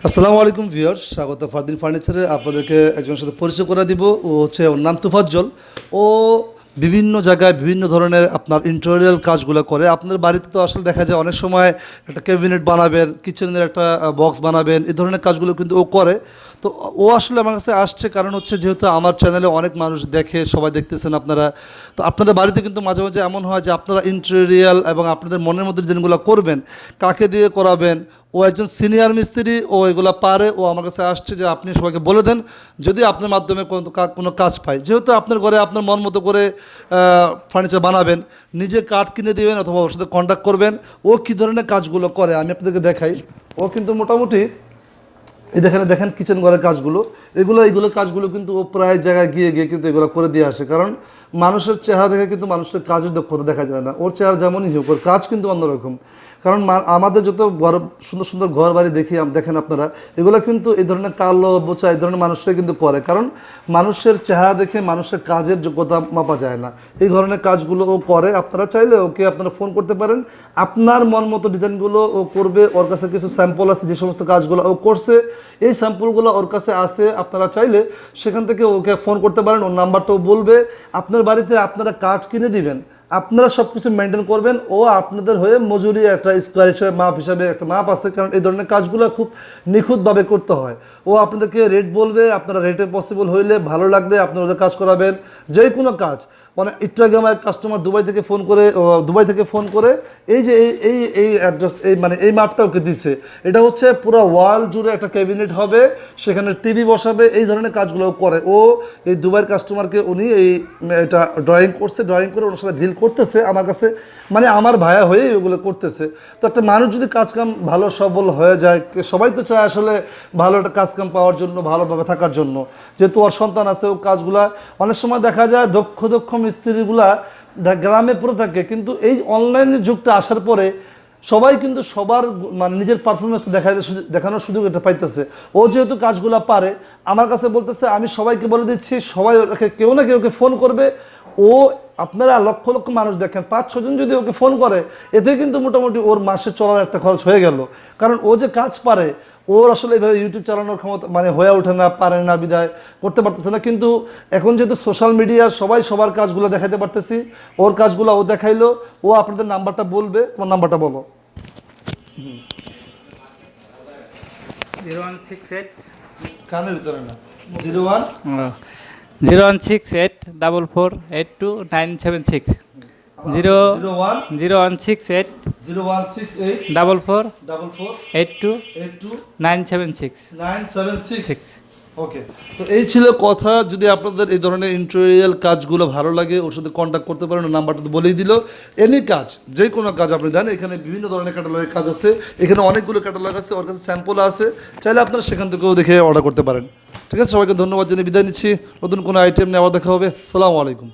আসসালামু আলাইকুম ভিওর স্বাগত ফারদিন ফার্নিচারে আপনাদেরকে একজনের সাথে পরিচয় করে দিব। ও হচ্ছে ওর নাম তুফাজ্জল। ও বিভিন্ন জায়গায় বিভিন্ন ধরনের আপনার ইন্টেরিয়াল কাজগুলো করে। আপনার বাড়িতে তো আসলে দেখা যায় অনেক সময় একটা ক্যাবিনেট বানাবেন কিচেনের একটা বক্স বানাবেন, এই ধরনের কাজগুলো কিন্তু ও করে। তো ও আসলে আমার কাছে আসছে কারণ হচ্ছে যেহেতু আমার চ্যানেলে অনেক মানুষ দেখে, সবাই দেখতেছেন আপনারা। তো আপনাদের বাড়িতে কিন্তু মাঝে মাঝে এমন হয় যে আপনারা ইন্টেরিয়াল এবং আপনাদের মনের মধ্যে যেগুলো করবেন, কাকে দিয়ে করাবেন, ও একজন সিনিয়র মিস্ত্রি, ও এগুলো পারে, ও আমার কাছে আসছে যে আপনি সবাইকে বলে দেন, যদি আপনার মাধ্যমে কোনো কোনো কাজ পাই যেহেতু আপনার ঘরে আপনার মন মতো করে ফার্নিচার বানাবেন, নিজে কাঠ কিনে দেবেন অথবা ওর সাথে কন্ট্যাক্ট করবেন, ও কী ধরনের কাজগুলো করে আমি আপনাদেরকে দেখাই। ও কিন্তু মোটামুটি এই দেখেন দেখেন কিচেন ঘরের কাজগুলো। এগুলো এগুলো কাজগুলো কিন্তু ও প্রায় জায়গায় গিয়ে গিয়ে কিন্তু এগুলো করে দিয়ে আসে। কারণ মানুষের চেহারা দেখে কিন্তু মানুষের কাজের দক্ষতা দেখা যায় না। ওর চেহারা যেমনই হোক ওর কাজ কিন্তু অন্যরকম। কারণ আমাদের যত বড়, সুন্দর সুন্দর ঘর বাড়ি দেখি দেখেন আপনারা, এগুলো কিন্তু এই ধরনের কালো বোচা, এই ধরনের মানুষরা কিন্তু করে কারণ মানুষের চেহারা দেখে মানুষের কাজের যোগ্যতা মাপা যায় না। এই ধরনের কাজগুলো ও করে, আপনারা চাইলে ওকে আপনারা ফোন করতে পারেন। আপনার মন মতো ডিজাইনগুলো ও করবে, ওর কাছে কিছু স্যাম্পল আছে, যে সমস্ত কাজগুলো ও করছে, এই স্যাম্পলগুলো ওর কাছে আছে, আপনারা চাইলে সেখান থেকে ওকে ফোন করতে পারেন, ওর নাম্বারটাও বলবে। আপনার বাড়িতে আপনারা কাজ কিনে দিবেন। আপনারা সব কিছু মেনটেন করবেন ও আপনাদের হয়ে মজুরি একটা স্কোয়ার হিসাবে মাপ হিসাবে একটা মাপ আছে, কারণ এই ধরনের কাজগুলো খুব নিখুঁতভাবে করতে হয়। ও আপনাদেরকে রেট বলবে, আপনারা রেটে পসিবল হইলে ভালো লাগবে আপনারা কাজ করাবেন যে কোনো কাজ। মানে একটু আমার কাস্টমার দুবাই থেকে ফোন করে দুবাই থেকে ফোন করে, এই যে এই এই অ্যাডজাস্ট এই মানে এই মাপটা ওকে দিছে। এটা হচ্ছে পুরো ওয়াল জুড়ে একটা ক্যাবিনেট হবে, সেখানে টিভি বসাবে, এই ধরনের কাজগুলো করে। ও এই দুবাইয়ের কাস্টমারকে উনি এই, এটা ড্রয়িং করছে ড্রয়িং করে ওনার সাথে ডিল করতেছে, আমার কাছে মানে আমার ভাইয়া হয়ে ওগুলো করতেছে। তো একটা মানুষ যদি কাজকাম ভালো, সবল হয়ে যায় সবাই তো চায় আসলে ভালো একটা কাজকাম পাওয়ার জন্য, ভালোভাবে থাকার জন্য। যেহেতু ওর সন্তান আছে, ও কাজগুলা, অনেক সময় দেখা যায় দক্ষ দক্ষ মিস্ত্রিগুলা গ্রামে পড়ে থাকে, কিন্তু এই অনলাইনের যুগটা আসার পরে সবাই কিন্তু সবার মানে নিজের পারফরমেন্স দেখা দেখানোর সুযোগ এটা পাইতেছে। ও যেহেতু কাজগুলো পারে, আমার কাছে বলতেছে, আমি সবাইকে বলে দিচ্ছি, সবাই ওকে, কেউ না কেউ ওকে ফোন করবে। ও আপনারা লক্ষ লক্ষ মানুষ দেখেন, পাঁচ ছজন যদি ওকে ফোন করে, এতে কিন্তু মোটামুটি ওর মাসে চলার একটা খরচ হয়ে গেল। কারণ ও যে কাজ পারে ওর আসলে এইভাবে ইউটিউব চালানোর ক্ষমতা মানে হয়ে ওঠে না পারে না বিদায় করতে পারতেছে না। কিন্তু এখন যেহেতু সোশ্যাল মিডিয়া সবাই সবার কাজগুলো দেখাতে পারতেছি। ওর কাজগুলো ও দেখাইলো। ও আপনাদের নাম্বারটা বলবে। তোমার নাম্বারটা বলো। Zero one six eight. কানের ভিতরে না। Zero one zero one six eight double four eight two nine seven six. Zero zero one six eight zero one six eight double four double four eight two eight two nine seven six nine seven six six. Okay. তো এই ছিল কথা। যদি আপনাদের এই ধরনের ইন্টেরিয়াল কাজগুলো ভালো লাগে ওর সাথে কন্ট্যাক্ট করতে পারেন নাম্বারটা তো বলেই দিল। এনি কাজ যে কোনো কাজ আপনি দেন এখানে বিভিন্ন ধরনের ক্যাটালগের কাজ আছে। এখানে অনেকগুলো ক্যাটালগ আছে ওর কাছে স্যাম্পল আছে। চাইলে আপনারা সেখান থেকেও দেখে অর্ডার করতে পারেন। ঠিক আছে সবাইকে ধন্যবাদ জানিয়ে বিদায় নিচ্ছি। নতুন কোনো আইটেম নিয়ে আবার দেখা হবে। সালামু আলাইকুম।